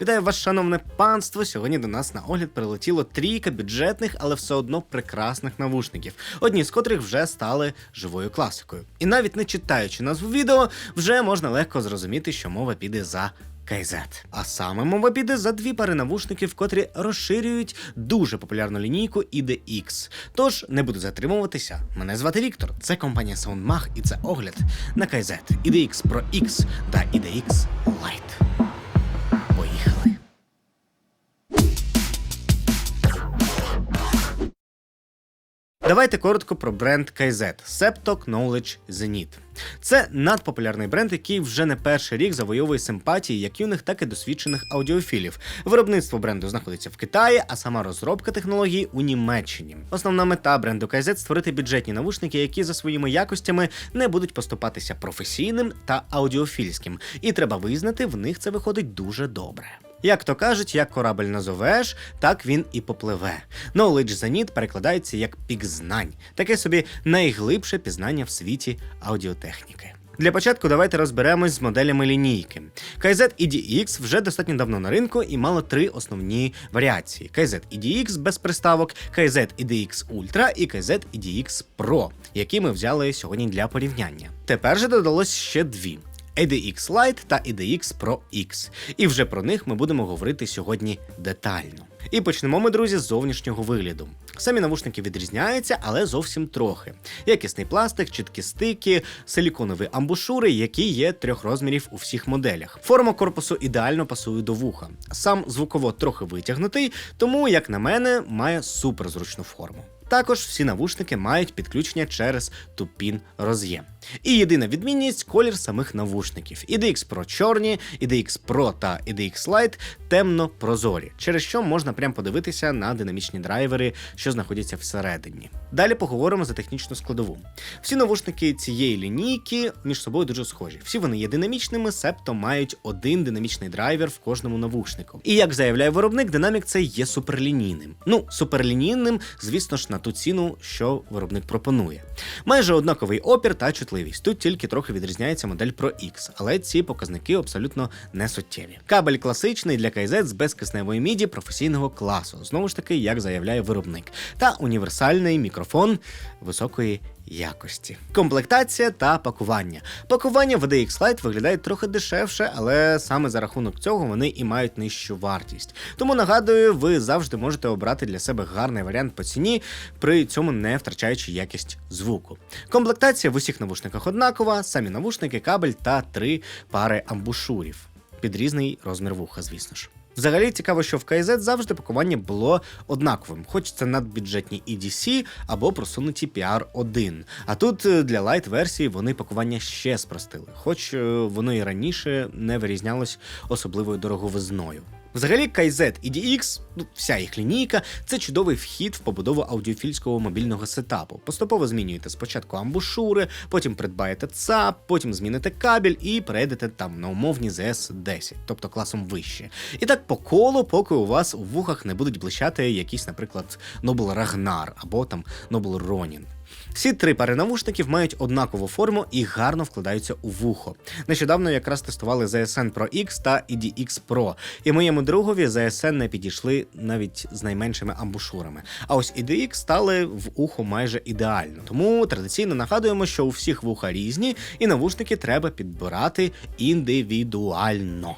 Вітаю вас, шановне панство. Сьогодні до нас на огляд прилетіло трійка бюджетних, але все одно прекрасних навушників, одні з котрих вже стали живою класикою. І навіть не читаючи назву відео, вже можна легко зрозуміти, що мова піде за KZ. А саме мова піде за дві пари навушників, котрі розширюють дуже популярну лінійку IDX. Тож не буду затримуватися. Мене звати Віктор, це компанія SoundMag і це огляд на KZ, IDX Pro X та IDX Lite. Давайте коротко про бренд KZ Septo Knowledge Zenith. Це надпопулярний бренд, який вже не перший рік завойовує симпатії як юних, так і досвідчених аудіофілів. Виробництво бренду знаходиться в Китаї, а сама розробка технології у Німеччині. Основна мета бренду KZ – створити бюджетні навушники, які за своїми якостями не будуть поступатися професійним та аудіофільським. І треба визнати, в них це виходить дуже добре. Як то кажуть, як корабель назовеш, так він і попливе. Knowledge Zenith перекладається як пік знань, таке собі найглибше пізнання в світі аудіотехніки. Для початку давайте розберемось з моделями лінійки. KZ EDX вже достатньо давно на ринку і мало три основні варіації: KZ EDX без приставок, KZ EDX Ultra і KZ EDX Pro, які ми взяли сьогодні для порівняння. Тепер же додалось ще дві. EDX Lite та EDX Pro X. І вже про них ми будемо говорити сьогодні детально. І почнемо ми, друзі, з зовнішнього вигляду. Самі навушники відрізняються, але зовсім трохи. Якісний пластик, чіткі стики, силіконові амбушури, які є трьох розмірів у всіх моделях. Форма корпусу ідеально пасує до вуха. Сам звуково трохи витягнутий, тому, як на мене, має суперзручну форму. Також всі навушники мають підключення через тупін роз'єм. І єдина відмінність колір самих навушників. IDX Pro чорні, IDX Pro та IDX Lite темно прозорі, через що можна прям подивитися на динамічні драйвери, що знаходяться всередині. Далі поговоримо за технічну складову. Всі навушники цієї лінійки між собою дуже схожі. Всі вони є динамічними, себто мають один динамічний драйвер в кожному навушнику. І як заявляє виробник, динамік це є суперлінійним. Ну, суперлінійним, звісно ж, на ту ціну, що виробник пропонує. Майже однаковий опір та чутливість. Тут тільки трохи відрізняється модель Pro X, але ці показники абсолютно не суттєві. Кабель класичний для KZ з безкисневої міді професійного класу, знову ж таки, як заявляє виробник, та універсальний мікрофон високої якості. Комплектація та пакування. Пакування в DX Lite виглядає трохи дешевше, але саме за рахунок цього вони і мають нижчу вартість. Тому нагадую, ви завжди можете обрати для себе гарний варіант по ціні, при цьому не втрачаючи якість звуку. Комплектація в усіх навушниках однакова, самі навушники, кабель та три пари амбушурів. Під різний розмір вуха, звісно ж. Взагалі цікаво, що в KZ завжди пакування було однаковим, хоч це надбюджетні EDC або просунуті PR1. А тут е, для лайт версії вони пакування ще спростили, хоч е, воно і раніше не вирізнялось особливою дороговизною. Взагалі, KZ EDX, ну вся їх лінійка, це чудовий вхід в побудову аудіофільського мобільного сетапу. Поступово змінюєте спочатку амбушури, потім придбаєте ЦАП, потім зміните кабель і перейдете там на умовні ZS 10, тобто класом вище. І так по колу, поки у вас у вухах не будуть блищати якісь, наприклад, Nobel Ragnar або там Nobel Ronin. Всі три пари навушників мають однакову форму і гарно вкладаються у вухо. Нещодавно якраз тестували ZSN Pro X та EDX Pro, і моєму другові ZSN не підійшли навіть з найменшими амбушурами. А ось EDX стали в ухо майже ідеально. Тому традиційно нагадуємо, що у всіх вуха різні, і навушники треба підбирати індивідуально.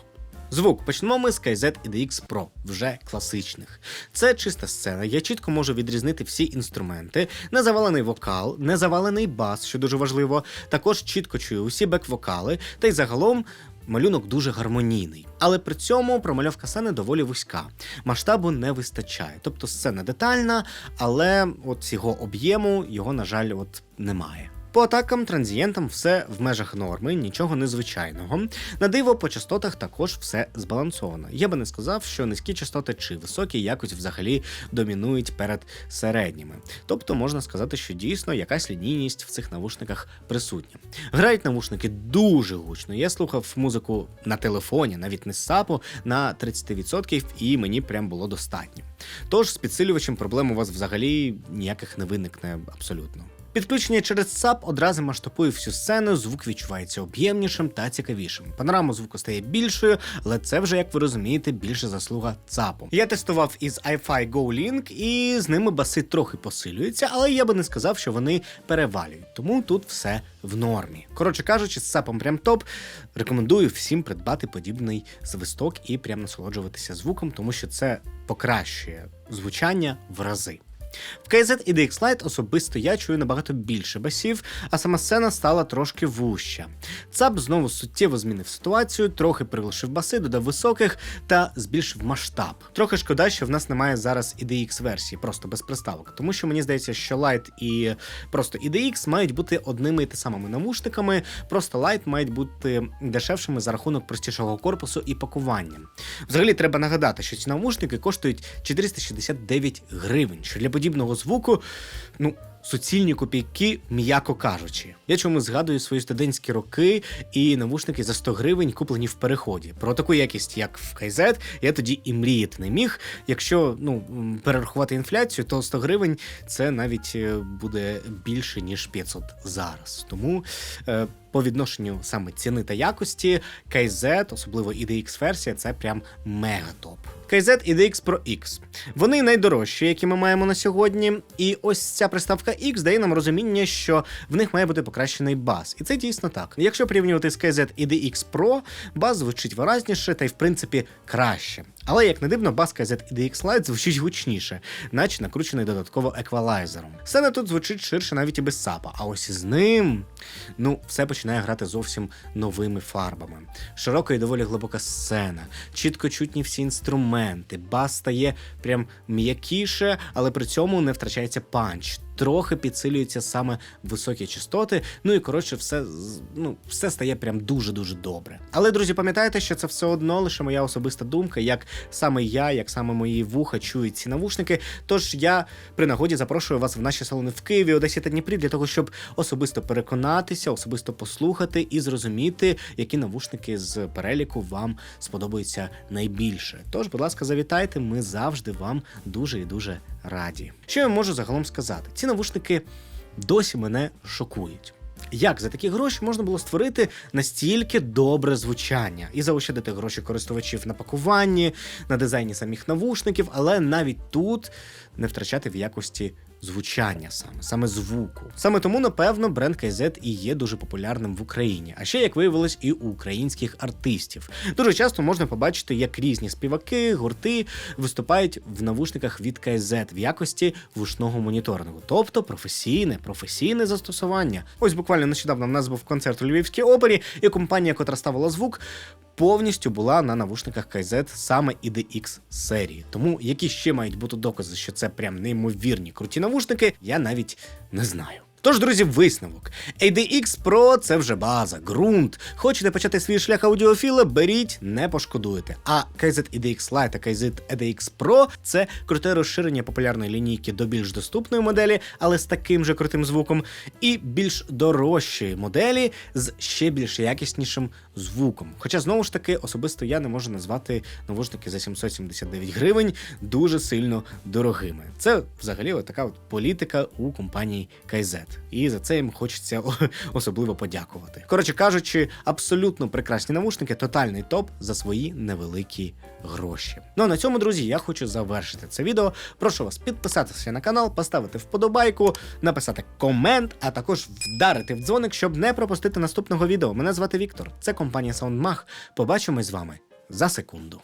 Звук почнемо ми з KZ EDX Pro, вже класичних. Це чиста сцена, я чітко можу відрізнити всі інструменти, не завалений вокал, не завалений бас, що дуже важливо. Також чітко чую усі бек-вокали, та й загалом. Малюнок дуже гармонійний, але при цьому промальовка сцени доволі вузька. Масштабу не вистачає. Тобто сцена детальна, але от цього об'єму його, на жаль, от немає. По атакам, транзієнтам все в межах норми, нічого незвичайного. На диво по частотах також все збалансовано. Я би не сказав, що низькі частоти чи високі якось взагалі домінують перед середніми. Тобто можна сказати, що дійсно якась лінійність в цих навушниках присутня. Грають навушники дуже гучно. Я слухав музику на телефоні, навіть не з САПу, на 30%, і мені прям було достатньо. Тож з підсилювачем проблем у вас взагалі ніяких не виникне абсолютно. Підключення через САП одразу масштабує всю сцену, звук відчувається об'ємнішим та цікавішим. Панорама звуку стає більшою, але це вже, як ви розумієте, більше заслуга ЦАПу. Я тестував із iFi Go Link, і з ними баси трохи посилюються, але я би не сказав, що вони перевалюють. Тому тут все в нормі. Коротше кажучи, з САПом прям топ. Рекомендую всім придбати подібний звисток і прям насолоджуватися звуком, тому що це покращує звучання в рази. В KZ і DX Lite особисто я чую набагато більше басів, а сама сцена стала трошки вуща. ЦАП знову суттєво змінив ситуацію, трохи приглушив баси, додав високих та збільшив масштаб. Трохи шкода, що в нас немає зараз IDX версії, просто без приставок, тому що мені здається, що Lite і просто IDX мають бути одними і те самими навушниками, просто Lite мають бути дешевшими за рахунок простішого корпусу і пакування. Взагалі треба нагадати, що ці навушники коштують 469 гривень, що для подібного звуку, ну. Суцільні копійки, м'яко кажучи. Я чому згадую свої студентські роки і навушники за 100 гривень куплені в переході. Про таку якість, як в KZ, я тоді і мріяти не міг. Якщо ну перерахувати інфляцію, то 100 гривень це навіть е, буде більше ніж 500 зараз. Тому е, по відношенню саме ціни та якості, KZ, особливо IDX версія, це прям мега топ. KZ IDX Pro X. Вони найдорожчі, які ми маємо на сьогодні. І ось ця приставка X дає нам розуміння, що в них має бути покращений бас. І це дійсно так. Якщо порівнювати з KZ і DX Pro, бас звучить виразніше та й в принципі краще. Але як не дивно, бас KZ IDX Lite звучить гучніше, наче накручений додатково еквалайзером. Сцена тут звучить ширше навіть і без сапа, а ось із ним ну, все починає грати зовсім новими фарбами. Широка і доволі глибока сцена, чітко чутні всі інструменти, бас стає прям м'якіше, але при цьому не втрачається панч. Трохи підсилюються саме високі частоти. Ну і коротше, все ну, все стає прям дуже дуже добре. Але друзі, пам'ятайте, що це все одно лише моя особиста думка, як саме я, як саме мої вуха чують ці навушники. Тож я при нагоді запрошую вас в наші салони в Києві, Одесі та Дніпрі для того, щоб особисто переконатися, особисто послухати і зрозуміти, які навушники з переліку вам сподобаються найбільше. Тож, будь ласка, завітайте, ми завжди вам дуже і дуже раді. Що я можу загалом сказати? Ці навушники досі мене шокують. Як за такі гроші можна було створити настільки добре звучання. І заощадити гроші користувачів на пакуванні, на дизайні самих навушників, але навіть тут не втрачати в якості звучання саме, саме звуку. Саме тому, напевно, бренд KZ і є дуже популярним в Україні, а ще як виявилось, і у українських артистів. Дуже часто можна побачити, як різні співаки, гурти виступають в навушниках від KZ в якості вушного моніторингу, тобто професійне, професійне застосування. Ось буквально нещодавно в нас був концерт у Львівській опері, і компанія, котра ставила звук, повністю була на навушниках KZ саме IDX серії. Тому які ще мають бути докази, що це прям неймовірні круті навушники, я навіть не знаю. Тож, друзі, висновок. ADX Pro це вже база, ґрунт. Хочете почати свій шлях аудіофіла, беріть, не пошкодуєте. А KZ EDX Lite та KZ EDX Pro це круте розширення популярної лінійки до більш доступної моделі, але з таким же крутим звуком, і більш дорожчої моделі з ще більш якіснішим звуком. Хоча знову ж таки особисто я не можу назвати навушники за 779 гривень дуже сильно дорогими. Це взагалі така от політика у компанії KZ. І за це їм хочеться особливо подякувати. Коротше кажучи, абсолютно прекрасні навушники, тотальний топ за свої невеликі гроші. Ну а на цьому, друзі, я хочу завершити це відео. Прошу вас підписатися на канал, поставити вподобайку, написати комент, а також вдарити в дзвоник, щоб не пропустити наступного відео. Мене звати Віктор. Це компанія SoundMag. Побачимось з вами за секунду.